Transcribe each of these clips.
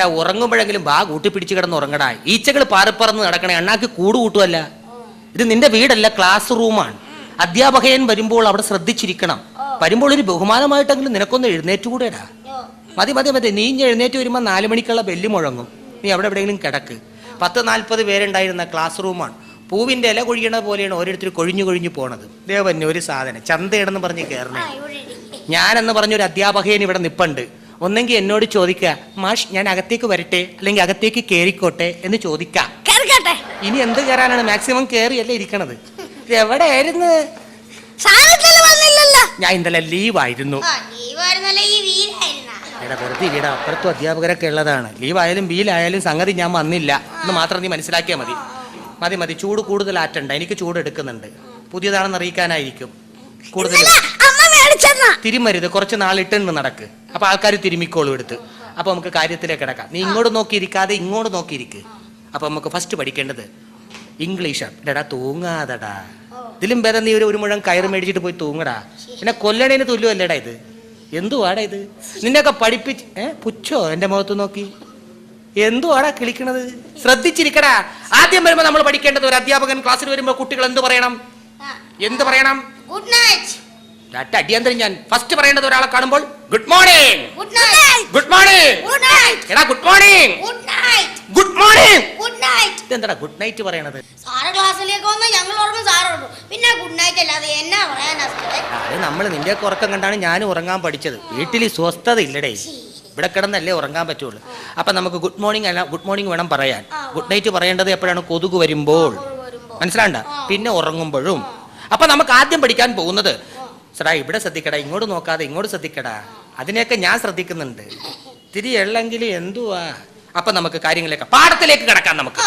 എടാ ഉറങ്ങുമ്പോഴെങ്കിലും ബാ കൂട്ടിപ്പിടിച്ച് കിടന്ന് ഉറങ്ങടാ. ഈച്ചകൾ പാറിപ്പറന്ന് നടക്കണേ അണ്ണാക്ക് കൂട് കൂട്ടുമല്ല ഇത് നിന്റെ വീടല്ല ക്ലാസ് റൂമാണ് അധ്യാപകൻ വരുമ്പോൾ അവിടെ ശ്രദ്ധിച്ചിരിക്കണം. വരുമ്പോൾ ഒരു ബഹുമാനമായിട്ടെങ്കിലും നിനക്കൊന്ന് എഴുന്നേറ്റുകൂടെടാ. മതി മതി മതി. നീ എഴുന്നേറ്റ് വരുമ്പോൾ നാല് മണിക്കുള്ള ബെല്ല് മുഴങ്ങും. നീ അവിടെ എവിടെയെങ്കിലും കിടക്ക്. പത്ത് നാൽപ്പത് പേരുണ്ടായിരുന്ന ക്ലാസ് റൂമാണ് പൂവിന്റെ ഇല കൊഴിയണ പോലെയാണ് ഓരോരുത്തർ കൊഴിഞ്ഞു കൊഴിഞ്ഞു പോണത്. ദേവന്യ ഒരു സാധനം. ചന്തയാണെന്ന് പറഞ്ഞ് കയറണേ ഞാനെന്ന് പറഞ്ഞൊരു അധ്യാപകൻ ഇവിടെ നിപ്പുണ്ട്. ഒന്നെങ്കിൽ എന്നോട് ചോദിക്കുക മാഷ് ഞാൻ അകത്തേക്ക് വരട്ടെ അല്ലെങ്കിൽ അകത്തേക്ക് കേറിക്കോട്ടെ എന്ന് ചോദിക്കാം. ഇനി എന്ത് കയറാനാണ് മാക്സിമം കയറിയല്ലേ ഇരിക്കണത്. എവിടെ എവിടെയായിരുന്നു ഞാൻ ഇന്നലെ ലീവായിരുന്നു എടാ വെറുതെ ഇവിടെ അപ്പുറത്തും അധ്യാപകരൊക്കെ ഉള്ളതാണ്. ലീവായാലും ബീലായാലും സംഗതി ഞാൻ വന്നില്ല. എന്ന് മാത്രം നീ മനസ്സിലാക്കിയാൽ മതി. മതി മതി. ചൂട് കൂടുതൽ ആറ്റണ്ട. എനിക്ക് ചൂട് എടുക്കുന്നുണ്ട്. പുതിയതാണെന്ന് അറിയിക്കാനായിരിക്കും. കൂടുതൽ മേടിച്ചെന്നാ തിരുമരുത് കുറച്ച് നാളിട്ടുണ്ട് നടക്ക്. അപ്പൊ ആൾക്കാർ തിരുമിക്കോളും എടുത്ത്. അപ്പൊ നമുക്ക് കാര്യത്തിലേക്ക് കിടക്കാം. നീ ഇങ്ങോട്ട് നോക്കിയിരിക്കാതെ ഇങ്ങോട്ട് നോക്കിയിരിക്ക്. അപ്പൊ നമുക്ക് ഫസ്റ്റ് പഠിക്കേണ്ടത് ഇംഗ്ലീഷാണ്. എടാ തൂങ്ങാതടാ. ഇതിലും ഭേദം നീ ഒരു ഒരു മുഴം കയറ് മേടിച്ചിട്ട് പോയി തൂങ്ങടാ. പിന്നെ കൊല്ലണേന് തുല്യമല്ലേടാ ഇത്? എന്തുവാടാ ഇത്? നിന്നെയൊക്കെ പഠിപ്പിച്ച് ഏ പുച്ഛോ എന്റെ മുഖത്ത് നോക്കി? എന്തുവാടാ കിളിക്കണത്? ശ്രദ്ധിച്ചിരിക്കടാ. ആദ്യം വരുമ്പോ നമ്മൾ പഠിക്കേണ്ടത് ഒരു അധ്യാപകൻ ക്ലാസ്സിൽ വരുമ്പോ കുട്ടികൾ എന്ത് പറയണം? എന്ത് പറയണം? ഗുഡ് നൈറ്റ് ഒരൊറ്റ അടിയന്തരം ഞാൻ ഫസ്റ്റ് പറയേണ്ടത് ഒരാളെ കാണുമ്പോൾ good morning good night good morning good night എടാ good morning good night good morning good night ഇതെന്താ ഗുഡ് നൈറ്റ് പറയണത്? സാറ് ക്ലാസ്സിലേക്ക് വന്ന് ഞങ്ങൾ ഓർമ്മ ഉറങ്ങും. പിന്നെ ഗുഡ് നൈറ്റ് അല്ലാതെ എന്നാ പറയാനാ അത് നമ്മൾ നിന്റെ ഉറക്കം കണ്ടാണ് ഞാൻ ഉറങ്ങാൻ പഠിച്ചത്. വീട്ടിൽ സ്വസ്ഥത ഇല്ലടേ. ഇവിടെ കിടന്നല്ലേ ഉറങ്ങാൻ പറ്റുള്ളൂ. അപ്പൊ നമുക്ക് ഗുഡ് മോർണിംഗ് അല്ല ഗുഡ് മോർണിംഗ് വേണം പറയാൻ. ഗുഡ് നൈറ്റ് പറയേണ്ടത് എപ്പോഴാണ്? കൊതുക് വരുമ്പോൾ. മനസ്സിലാണ്ട? പിന്നെ ഉറങ്ങുമ്പോഴും. അപ്പൊ നമുക്ക് ആദ്യം പഠിക്കാൻ പോകുന്നത് സടാ ഇവിടെ ശ്രദ്ധിക്കടാ ഇങ്ങോട്ട് നോക്കാതെ ഇങ്ങോട്ട് ശ്രദ്ധിക്കടാ. അതിനെയൊക്കെ ഞാൻ ശ്രദ്ധിക്കുന്നുണ്ട്. തിരി എള്ളെങ്കിൽ എന്തുവാ? അപ്പൊ നമുക്ക് കാര്യങ്ങളിലേക്ക് പാടത്തിലേക്ക് കിടക്കാം നമുക്ക്.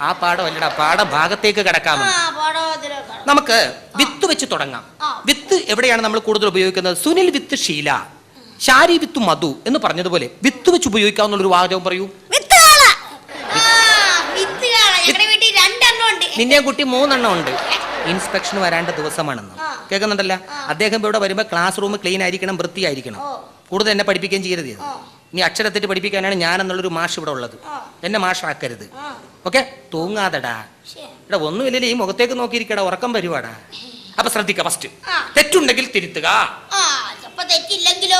ആ, പാഠം അല്ലടാ പാഠഭാഗത്തേക്ക് കിടക്കാം. ആ പാടത്തിലൊക്കെ നമുക്ക് വിത്ത് വെച്ച് തുടങ്ങാം. വിത്ത് എവിടെയാണ് നമ്മൾ കൂടുതൽ ഉപയോഗിക്കുന്നത്? സുനിൽ വിത്ത് ശീല ശാരി വിത്ത് മധു എന്ന് പറഞ്ഞതുപോലെ വിത്ത് വെച്ച് ഉപയോഗിക്കാവുന്ന ഒരു വാചകം പറയൂ. നിന്നെ കുട്ടി മൂന്നെണ്ണം ഉണ്ട്. ഇൻസ്പെക്ഷൻ വരേണ്ട ദിവസമാണെന്ന്. കേൾക്കുന്നുണ്ടല്ല? അദ്ദേഹം ഇവിടെ വരുമ്പോൾ ക്ലാസ് റൂം ക്ലീൻ ആയിരിക്കണം വൃത്തിയായിരിക്കണം. കൂടുതൽ എന്നെ പഠിപ്പിക്കുകയും ചെയ്യരുത്. ഇനി അക്ഷരത്തെറ്റ് പഠിപ്പിക്കാനാണ് ഞാൻ എന്നുള്ളൊരു മാഷ് ഇവിടെ ഉള്ളത്. എന്നെ മാഷാക്കരുത്. ഓക്കെ? തൂങ്ങാതെടാ. ഇവിടെ എടാ ഒന്നുമില്ലല്ലേ ഈ മുഖത്തേക്ക് നോക്കിയിരിക്കടാ ഉറക്കം വരുവാടാ. അപ്പൊ ശ്രദ്ധിക്ക ഫസ്റ്റ് തെറ്റുണ്ടെങ്കിൽ തിരുത്തുക.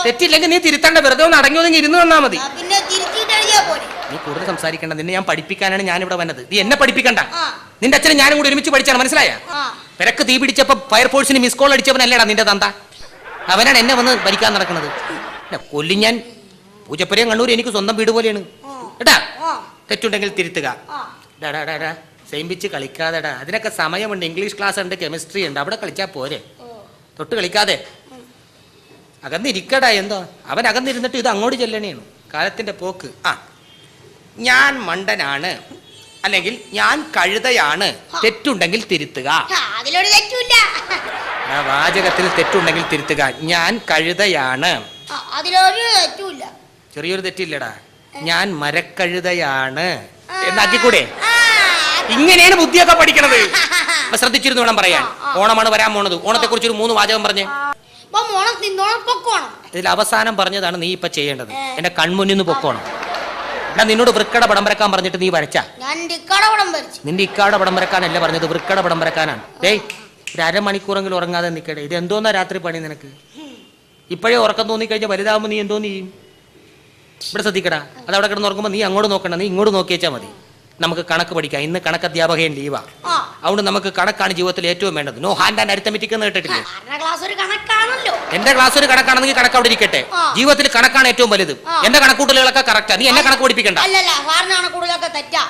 തെറ്റില്ലെങ്കിൽ നീ തിരുത്തണ്ട വെറുതെ ഒന്ന് അടങ്ങി ഒതുങ്ങി ഇരുന്ന് വന്നാ മതി. നീ കൂടുതൽ സംസാരിക്കണ്ട നിന്നെ ഞാൻ പഠിപ്പിക്കാനാണ് ഞാൻ ഇവിടെ വന്നത്. നീ എന്നെ പഠിപ്പിക്കണ്ട. നിന്റെ അച്ഛനും ഞാനും കൂടി ഒരുമിച്ച് പഠിച്ചാണ് മനസ്സിലായ? പെരക്ക് തീ പിടിച്ചപ്പോ ഫയർഫോഴ്സിന് മിസ് കോൾ അടിച്ചവനല്ലേടാ നിന്റെ തന്ത? അവനാണ് എന്നെ വന്ന് ഭരിക്കാൻ നടക്കുന്നത് കൊല്ലി ഞാൻ. പൂജപ്പുരയും കണ്ണൂർ എനിക്ക് സ്വന്തം വീട് പോലെയാണ്. കേട്ടാ തെറ്റുണ്ടെങ്കിൽ തിരുത്തുക. ഡാ. കളിക്കാതെടാ അതിനൊക്കെ സമയമുണ്ട്. ഇംഗ്ലീഷ് ക്ലാസ് ഉണ്ട് കെമിസ്ട്രി ഉണ്ട്. അവിടെ കളിച്ചാ പോരെ. തൊട്ട് കളിക്കാതെ. അകന്നിരിക്കടാ എന്തോ? അവൻ അകന്നിരുന്നിട്ട് ഇത് അങ്ങോട്ട് ചെല്ലണേണ്. കാലത്തിന്റെ പോക്ക്. ആ. ഞാൻ മണ്ടനാണ്. അല്ലെങ്കിൽ ഞാൻ കഴുതയാണ്. തെറ്റുണ്ടെങ്കിൽ തിരുത്തുക. അതിലൊരു വാചകത്തിൽ തെറ്റുണ്ടെങ്കിൽ തിരുത്തുക. ഞാൻ കഴുതയാണ്. അതിലൊരു ചെറിയൊരു തെറ്റില്ലടാ. ഞാൻ മരക്കഴുതയാണ്. എന്നാക്കിക്കൂടെ? ഇങ്ങനെയാണ് ബുദ്ധിയൊക്കെ പഠിക്കണത്. അപ്പൊ ശ്രദ്ധിച്ചിരുന്നു വേണം പറയാൻ? ഓണമാണ് വരാൻ പോണത്. ഓണത്തെ കുറിച്ച് ഒരു മൂന്ന് വാചകം പറഞ്ഞേ. ഇതിൽ അവസാനം പറഞ്ഞതാണ് നീ ഇപ്പൊ ചെയ്യേണ്ടത്. എന്റെ കൺമുന്നിന്ന് പൊക്കോണം. എടാ നിന്നോട് വൃക്കട പടം വരക്കാൻ പറഞ്ഞിട്ട് നീ വരച്ച? ഞാൻ വരച്ചു. നിന്റെ ഇക്കാട പടം വരക്കാനല്ല പറഞ്ഞത് വൃക്കട പടം വരക്കാനാണ്. ഡേയ് ഒരു അരമണിക്കൂറെങ്കിലും ഉറങ്ങാതെ നിൽക്കട്ടെ ഇത് എന്തോന്നാ രാത്രി പണി നിനക്ക്? ഇപ്പോഴേ ഉറക്കം തോന്നിക്കഴിഞ്ഞാൽ വലുതാകുമ്പോൾ നീ എന്തോന്ന് ചെയ്യും? ഇവിടെ ശ്രദ്ധിക്കടാ. അത് അവിടെ കിടന്ന് ഉറങ്ങുമ്പോൾ നീ അങ്ങോട്ട് നോക്കണ്ട നീ ഇങ്ങോട്ട് നോക്കിയേച്ചാൽ മതി. നമുക്ക് കണക്ക് പഠിക്കാം. ഇന്ന് കണക്ക് അധ്യാപകൻ ലീവാ അതുകൊണ്ട് നമുക്ക് കണക്കാണ് ജീവിതത്തിൽ ഏറ്റവും വേണ്ടത്. നോ ഹാൻഡ് ആൻഡ് അരിത്തമെറ്റിക് എന്ന് കേട്ടിട്ടില്ലേ എന്റെ ക്ലാസ് ഒരു കണക്കാണെങ്കിൽ കണക്ക് അവിടെ ഇരിക്കട്ടെ. ജീവിതത്തിൽ കണക്കാണ് ഏറ്റവും വലുത്. എന്റെ കണക്കൂട്ടലുകളൊക്കെ കറക്റ്റാ നീ എന്നെ കണക്ക് പഠിപ്പിക്കണ്ട.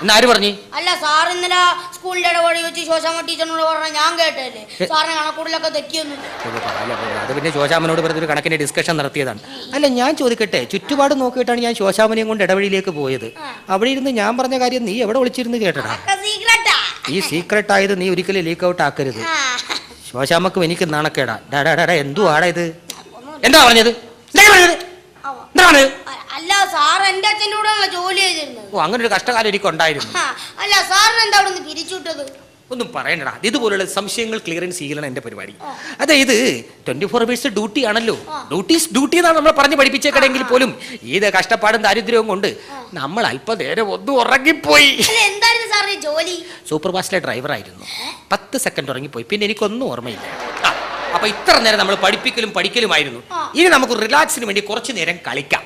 എന്ന് ആര് പറഞ്ഞു? അല്ല സാർ ഇന്നലെ സ്കൂളിന്റെ ഇടപാടി വെച്ച് ശോശാമ ടീച്ചറിനോട് പറഞ്ഞ ഞാൻ കേട്ടല്ലേ സാറിന് കണക്കൂടലൊക്കെ തെറ്റിയൊന്നും അത് പിന്നെ ശോശാമനോട് പറഞ്ഞൊരു ഒരു കണക്കിന്റെ ഡിസ്കഷൻ നടത്തിയതാണ്. അല്ല ഞാൻ ചോദിക്കട്ടെ ചുറ്റുപാട് നോക്കിയിട്ടാണ് ഞാൻ ശോശാമനെയും കൊണ്ട് ഇടവഴിയിലേക്ക് പോയത്. അവിടെ ഇരുന്ന് ഞാൻ പറഞ്ഞ കാര്യം നീ എവിടെ വിളിച്ചിരുന്ന് കേട്ടടാ. ഈ സീക്രട്ട് ആയത് നീ ഒരിക്കലും ലീക്ക് ഔട്ട് ആക്കരുത്. ശോശാമക്ക് ശോശാമ്മക്കും എനിക്ക് നാണക്കേടാ. ഡാ ഡാ ഡാ ആടാ ഇത്? എന്താ പറഞ്ഞത്? എന്താ എന്താ അ- അല്ല സാർ എന്റെ അച്ഛന്റെ കൂടെ ജോലി ചെയ്തിരുന്നത്. ഓ അങ്ങനെ ഒരു കഷ്ടകാലം എനിക്ക് ഉണ്ടായിരുന്നു അല്ല സാറിന് എന്താ അവിടെ നിന്ന് പിരിച്ചുവിട്ടത്? ഒന്നും പറയണ്ടടാ. ഇതുപോലുള്ള സംശയങ്ങൾ ക്ലിയറൻസ് ചെയ്യലാണ് എന്റെ പരിപാടി. അതായത് ട്വന്റി ഫോർ അവേഴ്സ് ഡ്യൂട്ടി ആണല്ലോ ഡ്യൂട്ടീസ് ഡ്യൂട്ടി എന്നാണ് നമ്മൾ പറഞ്ഞ് പഠിപ്പിച്ചേക്കണെങ്കിൽ പോലും ഏത് കഷ്ടപ്പാടും ദാരിദ്ര്യവും കൊണ്ട് നമ്മൾ അല്പനേരം ഒന്നും ഉറങ്ങിപ്പോയി. ജോലി? സൂപ്പർ ഫാസ്റ്റിലെ ആയിരുന്നു. പത്ത് സെക്കൻഡ് ഉറങ്ങിപ്പോയി. പിന്നെ എനിക്കൊന്നും ഓർമ്മയില്ല. അപ്പൊ ഇത്ര നേരം നമ്മൾ പഠിപ്പിക്കലും പഠിക്കലുമായിരുന്നു. ഇനി നമുക്ക് റിലാക്സിന് വേണ്ടി കുറച്ചു നേരം കളിക്കാം.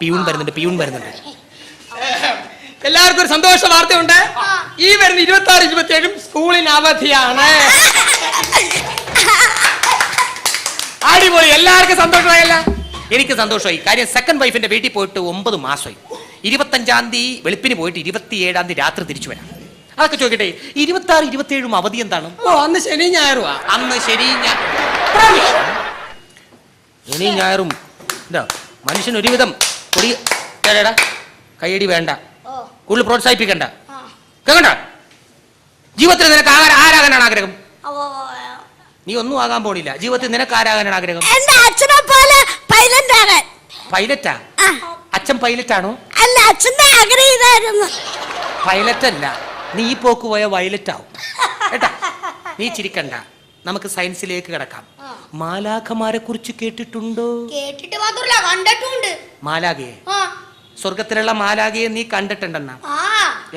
പിയൂൺ വരുന്നുണ്ട് പിയൂൺ വരുന്നുണ്ട്. എല്ലാവർക്കും ഒരു സന്തോഷ വാർത്തയുണ്ട്. ഈ വരുന്ന ഇരുപത്തി ആറ് ഇരുപത്തി ഏഴും സ്കൂളിന് അവധിയാണ്. അടിപൊളി. എല്ലാവർക്കും സന്തോഷമായല്ല. എനിക്ക് സന്തോഷമായി. കാര്യം സെക്കൻഡ് വൈഫിന്റെ വീട്ടിൽ പോയിട്ട് ഒമ്പത് മാസമായി. ഇരുപത്തഞ്ചാം തീയതി വെളുപ്പിന് പോയിട്ട് ഇരുപത്തിയേഴാം തീയതി രാത്രി തിരിച്ചു വരാം. അതൊക്കെ ചോദിക്കട്ടെ ഇരുപത്തി ആറ് ഇരുപത്തി ഏഴും അവധി എന്താണ്? ഓ അന്ന് ശനി ഞായറുവാ. അന്ന് ശനി ശനി ഞായറും. എന്താ മനുഷ്യൻ ഒരുവിധം കൊടി ഏടാ കൈയടി വേണ്ട. കൂടുതൽ പ്രോത്സാഹിപ്പിക്കണ്ട. കേട്ട ജീവിതത്തിൽ നിനക്ക് ആരാകാനാണ് ആഗ്രഹം? നീ ഒന്നും ആകാൻ പോണില്ല. ജീവിതത്തിൽ നിനക്ക് ആരാകാനാണ് ആഗ്രഹം? എന്റെ അച്ഛനെ പോലെ പൈലറ്റ്? ആകാൻ പൈലറ്റാ അച്ഛൻ പൈലറ്റ് ആണോ അല്ല അച്ഛന്റെ ആഗ്രഹം ഇതായിരുന്നു പൈലറ്റ് അല്ല നീ പോക്ക് പോയ വയലറ്റ് ആവും കേട്ടാ? നീ ചിരിക്കണ്ട. നമുക്ക് സയൻസിലേക്ക് കിടക്കാം. മാലാഖമാരെ കുറിച്ച് കേട്ടിട്ടുണ്ടോ? കേട്ടിട്ട് മാത്രമല്ല കണ്ടിട്ടുണ്ട്. മാലാഖയെ? സ്വർഗത്തിലുള്ള മാലാഖയെ നീ കണ്ടിട്ടുണ്ടെന്നാ.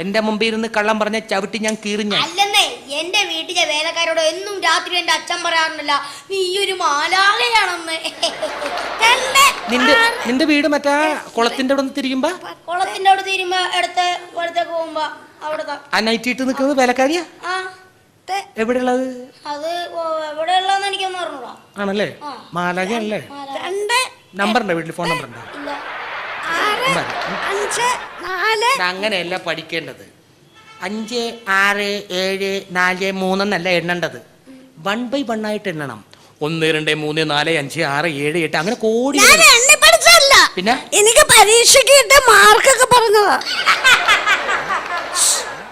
എന്റെ മുമ്പിൽ ഇരുന്ന് കള്ളം പറഞ്ഞ ചവിട്ടി ഞാൻ കീറിഞ്ഞ അല്ലെന്നേ എന്റെ വീട്ടിലെ വേലക്കാരോട് എന്നും രാത്രി എന്റെ അച്ഛൻ പറയാറുണ്ടല്ല നീ ഒരു മാലാകയാണെന്ന് നിന്റെ നിന്റെ വീട് മറ്റാ കുളത്തിന്റെ അവിടെ തിരിയുമ്പോ? കുളത്തിന്റെ അവിടെ തിരിയുമ്പോ എടുത്ത് പോകുമ്പോ അവിടുത്തെ ആ നൈറ്റ് ഇട്ട് നിൽക്കുന്നത് വേലക്കാരിയാ? എവിടെയുള്ളത്? അത് എവിടെയുള്ളതെന്ന് എനിക്കൊന്നും അറിഞ്ഞൂടാ. ആണല്ലേ? മാലാകയല്ലേ ഉണ്ടോ വീട്ടിൽ? ഫോൺ നമ്പർ ഉണ്ടോ? അഞ്ച് നാല്. അങ്ങനെയല്ല പഠിക്കേണ്ടത്. അഞ്ച് ആറ് ഏഴ് നാല് മൂന്നെന്നല്ല എണ്ണേണ്ടത്. വൺ ബൈ വൺ ആയിട്ട് എണ്ണണം. ഒന്ന് രണ്ട് മൂന്ന് നാല് അഞ്ച് ആറ് ഏഴ് എട്ട് അങ്ങനെ കോടി ഞാൻ എണ്ണി പഠിച്ചല്ല പിന്നെ? എനിക്ക് പരീക്ഷയ്ക്ക് കിട്ടിയ മാർക്കൊക്കെ പറഞ്ഞതാ.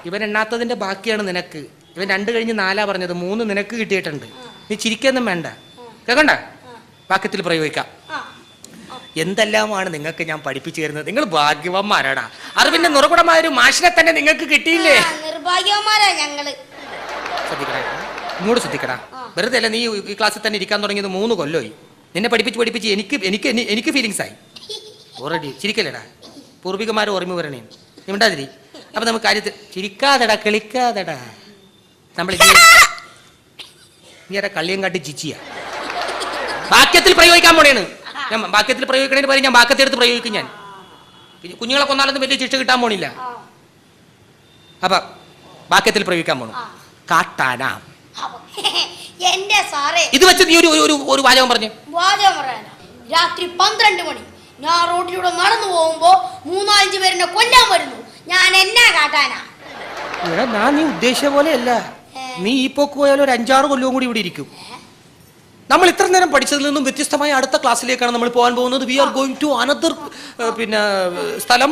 ഇവൻ എണ്ണാത്തതിന്റെ ബാക്കിയാണ് നിനക്ക്. ഇവൻ രണ്ട് കഴിഞ്ഞ് നാലാ പറഞ്ഞത്. മൂന്ന് നിനക്ക് കിട്ടിയിട്ടുണ്ട്. നീ ചിരിക്കൊന്നും വേണ്ട. കേക്കണ്ട? വാക്യത്തിൽ പ്രയോഗിക്കാം. എന്തെല്ലാമാണ് നിങ്ങൾക്ക് ഞാൻ പഠിപ്പിച്ചു തരുന്നത് നിങ്ങൾ ഭാഗ്യവന്മാരാടാ. അറിവിന്റെ നുറകുടമായ ഒരു മാഷിനെ തന്നെ നിങ്ങൾക്ക് കിട്ടിയില്ലേ? ആ, നിർഭാഗ്യവന്മാരാ ഞങ്ങൾ. ശ്രദ്ധിക്കടാ ഇങ്ങോട്ട് ശ്രദ്ധിക്കടാ. വെറുതെ അല്ല നീ ഈ ക്ലാസ്സിൽ തന്നെ ഇരിക്കാൻ തുടങ്ങിയത് മൂന്ന് കൊല്ലമായി നിന്നെ പഠിപ്പിച്ച് പഠിപ്പിച്ച് എനിക്ക് എനിക്ക് എനിക്ക് ഫീലിങ്സ് ആയി. ഓൾറെഡി ചിരിക്കല്ലേടാ? പൂർവികമാരെ ഓർമ്മ വരണേ. നീ മിണ്ടാതിരി. അപ്പൊ നമുക്ക് കാര്യത്തിൽ ചിരിക്കാതെടാ കളിക്കാതെടാ. നമ്മൾ നീ ആരാ കള്ളിയും കാട്ടി ചിച്ചിയാ വാക്യത്തിൽ പ്രയോഗിക്കാൻ പോണേണ് ഞാൻ വാക്യത്തിൽ പ്രയോഗിക്കണേന് പകരം ഞാൻ വാക്യത്തെടുത്ത് പ്രയോഗിക്കും ഞാൻ. പിന്നെ കുഞ്ഞുങ്ങളെ കൊന്നാലൊന്നും വലിയ ശിക്ഷ കിട്ടാൻ പോണില്ല. അപ്പൊ വാക്യത്തിൽ പ്രയോഗിക്കാൻ പോണു. കാട്ടാന. എന്റെ സാറേ. ഇത് വെച്ച് നീ ഒരു ഒരു- ഒരു ഒരു വാചകം പറഞ്ഞു. വാചകം പറയാനാ. രാത്രി പന്ത്രണ്ട് മണി. ഞാൻ റോഡിലൂടെ നടന്നു പോകുമ്പോ മൂന്നാലഞ്ച് പേരെന്നെ കൊല്ലാൻ വരുന്നു. ഞാൻ എന്നാ കാട്ടാനാ? ഞാൻ നീ ഉദ്ദേശിച്ച പോലെയല്ല. നീ ഈ പോക്ക് പോയാൽ ഒരു അഞ്ചാറ് കൊല്ലവും കൂടി ഇവിടെ ഇരിക്കും. നമ്മൾ ഇത്ര നേരം പഠിച്ചതിൽ നിന്നും വ്യത്യസ്തമായ അടുത്ത ക്ലാസ്സിലേക്കാണ് നമ്മൾ പോകാൻ പോകുന്നത്. We are going to another പിന്നെ സ്ഥലം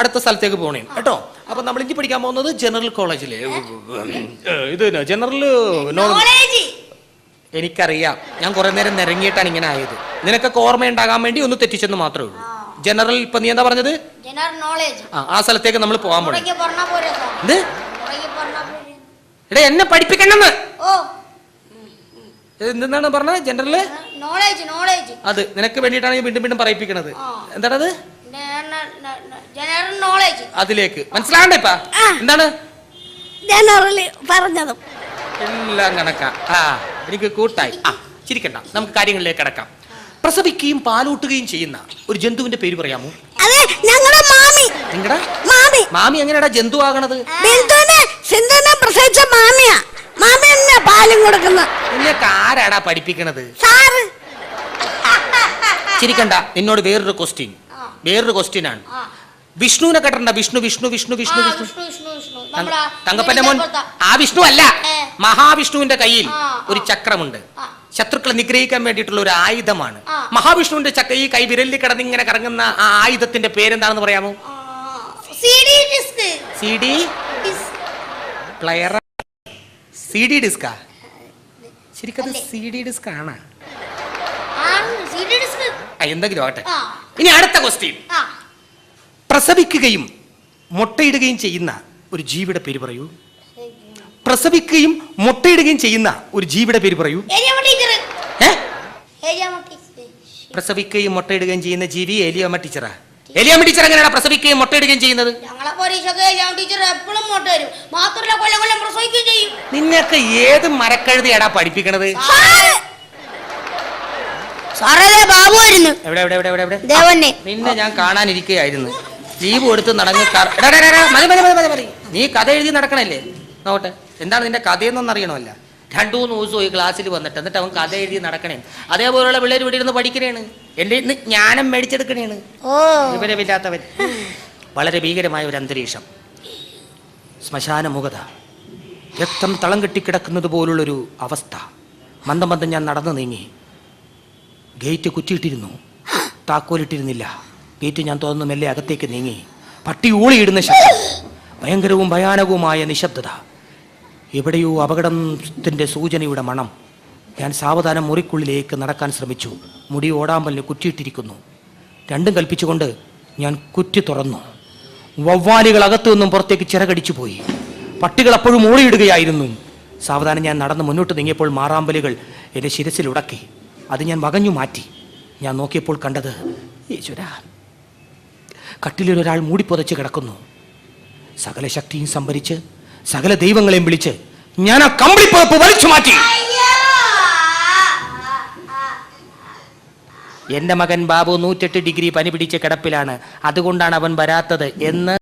അടുത്ത സ്ഥലത്തേക്ക് പോകണേ കേട്ടോ? അപ്പൊ നമ്മൾ ഇനി പഠിക്കാൻ പോകുന്നത് ജനറൽ കോളേജിലെ ഇത് ജനറൽ നോളേജ് എനിക്കറിയാം. ഞാൻ കുറെ നേരം നിരങ്ങിയിട്ടാണ് ഇങ്ങനെ ആയത്. നിനക്കൊക്കെ ഓർമ്മയുണ്ടാകാൻ വേണ്ടി ഒന്ന് തെറ്റിച്ചെന്ന് മാത്രമേ ഉള്ളൂ. ജനറൽ ഇപ്പൊ നീ എന്താ പറഞ്ഞത്? ആ ആ സ്ഥലത്തേക്ക് നമ്മൾ പോകാൻ പോകണം എന്ത്? എടാ എന്നെ പഠിപ്പിക്കണമെന്ന്. ഓ എന്താണ് പറഞ്ഞത് ജനറൽ നോളേജ് നോളേജ് അത്. നിനക്ക് വേണ്ടിയിട്ടാണ് ഞാൻ വീണ്ടും വീണ്ടും പറയിപ്പിക്കണത്. എന്താണത്? ജനറൽ നോളേജ് അതിലേക്ക്. മനസ്സിലാകണ്ട ഇപ്പ? എന്താണ്? ജനറലി പറഞ്ഞതും. എല്ലാം കണക്കാ. ആ എനിക്ക് കൂട്ടായി. ആ ചിരിക്കണ്ട. നമുക്ക് കാര്യങ്ങളിലേക്ക് കിടക്കാം. പ്രസവിക്കുകയും പാലൂട്ടുകയും ചെയ്യുന്ന ഒരു ജന്തുവിന്റെ പേര് പറയാമോ? അതെ ഞങ്ങളുടെ മാമി. നിങ്ങടെ? മാമി. മാമി എങ്ങനെയാടാ ജന്തു ആകണത് ബിന്ദുവിനെ സിന്ധുവിനെ പ്രസവിച്ച മാമിയാ. മാമി എന്നാ പാലും കൊടുക്കുന്നത് നിന്നൊക്കെ ആരാടാ പഠിപ്പിക്കണത്? സാറ്. ചിരിക്കണ്ട നിന്നോട് വേറൊരു ക്വസ്റ്റ്യൻ. വേറൊരു ക്വസ്റ്റ്യൻ ആണ്. വിഷ്ണുവിനെ കെട്ടണ്ട വിഷ്ണു വിഷ്ണു വിഷ്ണു വിഷ്ണു വിഷ്ണു തങ്കപ്പന്റെ മോൻ ആ വിഷ്ണു അല്ല. മഹാവിഷ്ണുവിന്റെ കയ്യിൽ ഒരു ചക്രമുണ്ട്. ശത്രുക്കളെ നിഗ്രഹിക്കാൻ വേണ്ടിയിട്ടുള്ള ഒരു ആയുധമാണ്. മഹാവിഷ്ണുവിന്റെ ചക്ര ഈ കൈ വിരലിൽ കിടന്ന് ഇങ്ങനെ കറങ്ങുന്ന ആ ആയുധത്തിന്റെ പേരെന്താണെന്ന് പറയാമോ? C D player C D ഡിസ്കാ ശരിക്കത് അല്ലേ? സി ഡി ഡിസ്ക് ആണ്. ആ എന്തെങ്കിലും ആട്ടെ ഇനി അടുത്ത ക്വസ്റ്റ്യൻ പ്രസവിക്കുകയും മുട്ടയിടുകയും ചെയ്യുന്ന ഒരു ജീവിയുടെ പേര് പറയൂ. പ്രസവിക്കുകയും മുട്ടയിടുകയും ചെയ്യുന്ന ഒരു ജീവിയുടെ പേര് പറയൂ. പ്രസവിക്കുകയും മുട്ടയിടുകയും ചെയ്യുന്ന ജീവി എലിയമ്മ ടീച്ചറാ എലിയമ്മ ടീച്ചർ എങ്ങനെയാണ് പ്രസവിക്കുകയും മുട്ടയിടുകയും ചെയ്യുന്നത് ഞങ്ങളെ പരീക്ഷക്ക് ഏരിയാമ ടീച്ചർ എപ്പോഴും മുട്ട വരും മാത്രമല്ല കൊല്ലം കൊല്ലം പ്രസവിക്കുകയും നിന്നൊക്കെ ഏത് മരക്കഴുതിയാടാ പഠിപ്പിക്കണത്? ബാബു ആയിരുന്നു. എവിടെ എവിടെ എവിടെ എവിടെ എവിടെ? ദേവന്നെ നിന്നെ ഞാൻ കാണാനിരിക്കുകയായിരുന്നു ലീവ് കൊടുത്ത് നടന്ന് കറ- എടാ, എടാ, എടാ, മതി മതി മതി മതി മതി. നീ കഥ എഴുതി നടക്കണല്ലേ? നോട്ടെ എന്താണ് നിന്റെ കഥയെന്നൊന്നും അറിയണമല്ല രണ്ടു മൂന്ന് ദിവസം ഈ ക്ലാസ്സിൽ വന്നിട്ട് എന്നിട്ട് അവൻ കഥ എഴുതി നടക്കണേ. അതേപോലെയുള്ള പിള്ളേർ ഇവിടെ ഇരുന്ന് പഠിക്കണേണ്. എന്റെ ഇന്ന് ജ്ഞാനം മേടിച്ചെടുക്കണേണ്. ഓ. വിവരമില്ലാത്തവൻ വളരെ ഭീകരമായ ഒരു അന്തരീക്ഷം. ശ്മശാന മുഖത രക്തം തളം കെട്ടിക്കിടക്കുന്നത് പോലുള്ളൊരു അവസ്ഥ. മന്ദം മന്ദം ഞാൻ നടന്നു നീങ്ങി. ഗേറ്റ് കുറ്റിയിട്ടിരുന്നു. താക്കോലിട്ടിരുന്നില്ല. ഗേറ്റ് ഞാൻ തുറന്നു മെല്ലെ അകത്തേക്ക് നീങ്ങി. പട്ടി ഊളിയിടുന്ന ശബ്ദം. ഭയങ്കരവും ഭയാനകവുമായ നിശബ്ദത. എവിടെയോ അപകടത്തിന്റെ സൂചനയുടെ മണം. ഞാൻ സാവധാനം മുറിക്കുള്ളിലേക്ക് നടക്കാൻ ശ്രമിച്ചു. മുടി ഓടാമ്പലിന് കുറ്റിയിട്ടിരിക്കുന്നു. രണ്ടും കൽപ്പിച്ചുകൊണ്ട് ഞാൻ കുറ്റി തുറന്നു. വവ്വാലികൾ അകത്തു നിന്നും പുറത്തേക്ക് ചിറകടിച്ചു പോയി പട്ടികൾ അപ്പോഴും ഓടിയിടുകയായിരുന്നു. സാവധാനം ഞാൻ നടന്ന് മുന്നോട്ട് നീങ്ങിയപ്പോൾ മാറാമ്പലുകൾ എന്റെ ശിരസിൽ ഉടക്കി. അത് ഞാൻ വകഞ്ഞു മാറ്റി. ഞാൻ നോക്കിയപ്പോൾ കണ്ടത് ഈശ്വര കട്ടിലിൽ ഒരാൾ മൂടിപ്പൊതച്ച് കിടക്കുന്നു. സകല ശക്തിയും സംഭരിച്ച് സകല ദൈവങ്ങളെയും വിളിച്ച് ഞാൻ ആ കമ്പിളിപ്പുറപ്പ് വലിച്ചു മാറ്റി. എന്റെ മകൻ ബാബു നൂറ്റെട്ട് ഡിഗ്രി പനി പിടിച്ച കിടപ്പിലാണ്. അതുകൊണ്ടാണ് അവൻ വരാത്തത് എന്ന്